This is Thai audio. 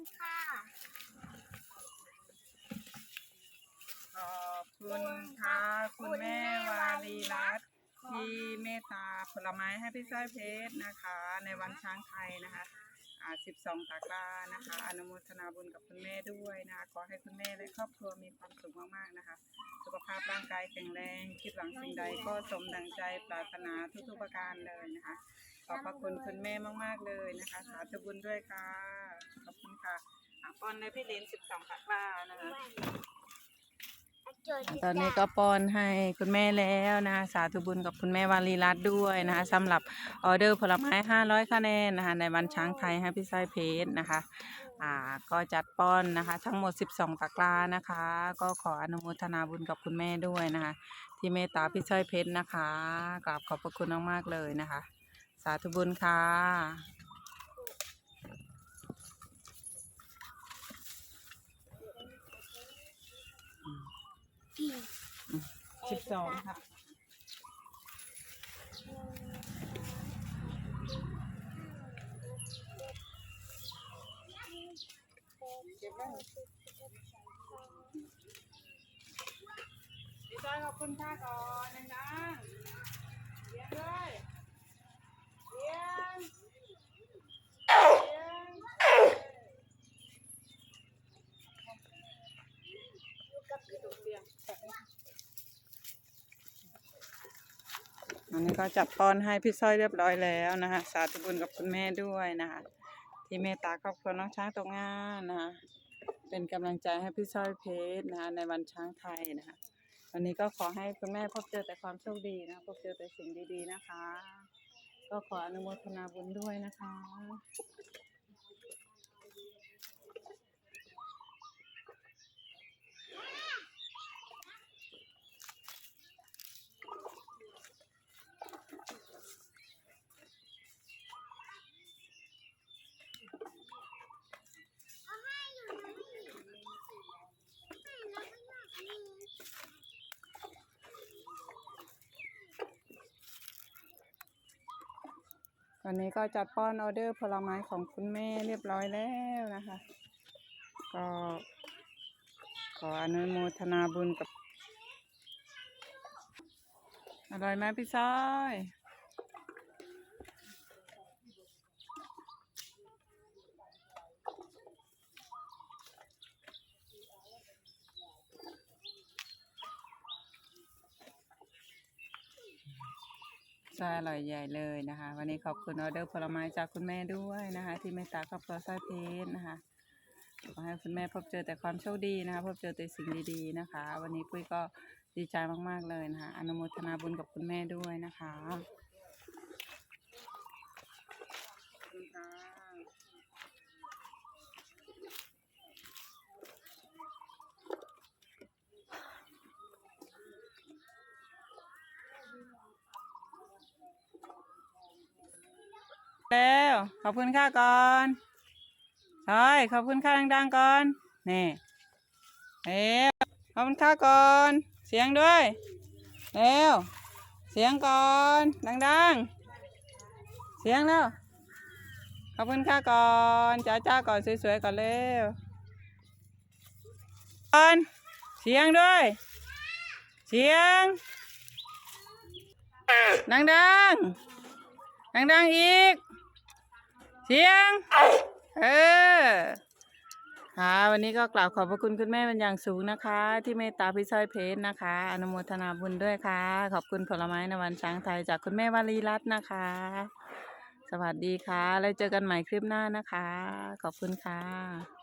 คุณค่ะ ขอบคุณค่ะ คุณแม่วารีรัตน์ที่เมตตาผลไม้ให้พี่สร้อยเพชรนะคะ ในวันช้างไทยนะคะอ่า12ตะกร้านะคะ อนุโมทนาบุญกับคุณแม่ด้วยนะคะขอให้คุณแม่และครอบครัวมีความสุขมากๆนะคะ สุขภาพร่างกายแข็งแรง คิดหวังสิ่งใดก็สมดังใจปรารถนาทุกๆประการเลยนะคะ อบพระคุณคุณแม่มาก ๆ เลยนะคะ สาธุบุญด้วยค่ะ ขอบคุณค่ะอะป้อนเลยพี่ลิน12ตะกร้านะคะ ตอนนี้ก็ป้อนให้คุณแม่แล้วนะสาธุบุญกับคุณแม่วารีรัตน์ด้วยนะคะสำหรับออเดอร์ผลไม้ 500คะแนนนะคะในวันช้างไทยให้พี่สร้อยเพชรนะคะอ่าก็จัดป้อนนะคะ ทั้งหมด 12 ตะกร้านะคะ ก็ขออนุโมทนาบุญกับคุณแม่ด้วยนะคะ ที่เมตตาพี่สร้อยเพชรนะคะกราบขอบพระคุณมากๆเลยนะคะ สาธุบุญค่ะ12ค่ะ พี่จ้อยขอบคุณค่ะก่อนนะเลี้ยงด้วยเลี้ยงเลี้ยง อันนี้ก็จับป้อนให้พี่สร้อยเรียบร้อยแล้วนะคะสาธุบุญกับคุณแม่ด้วยนะคะที่เมตตาครอบครัวน้องช้างตกงานนะคะเป็นกำลังใจให้พี่สร้อยเพชรนะคะในวันช้างไทยนะคะวันนี้ก็ขอให้คุณแม่พบเจอแต่ความโชคดีนะพบเจอแต่สิ่งดีๆนะคะ ก็ขออนุโมทนาบุญด้วยนะคะ วันนี้ก็จัดป้อนออเดอร์ผลไม้ของคุณแม่เรียบร้อยแล้วนะคะ ก็ขออนุโมทนาบุญกับ อร่อยไหมพี่ซ้อย ใช่อร่อยใหญ่เลยนะคะ วันนี้ขอบคุณออเดอร์ผลไม้จากคุณแม่ด้วยนะคะ ที่เมตตาครอบครัวสร้อยเพชรนะคะขอให้คุณแม่พบเจอแต่ความโชคดีนะคะ พบเจอแต่สิ่งดีๆนะคะ วันนี้ปุ้ยก็ดีใจมากๆเลยนะคะอนุโมทนาบุญกับคุณแม่ด้วยนะคะขอบคุณค่ะ แล้วขอบคุณค่ะก่อนใช่ขอบคุณค่ะดังๆก่อนนี่เร็วขอบคุณค่ะก่อน เสียงด้วยเร็วเสียงก่อนดังๆ เสียงแล้วขอบคุณค่ะก่อนจ้าจ้าก่อนสวยๆก่อนเร็วก่อนเสียงด้วย เสียงดังๆดังๆอีก เสียง เออค่ะวันนี้ก็กล่าวขอบพระคุณคุณแม่เป็นอย่างสูงนะคะ ที่เมตตาพี่สร้อยเพชรนะคะ อนุโมทนาบุญด้วยค่ะ ขอบคุณผลไม้ในวันช้างไทยจากคุณแม่วารีรัตน์นะคะ สวัสดีค่ะ แล้วเจอกันใหม่คลิปหน้านะคะ ขอบคุณค่ะ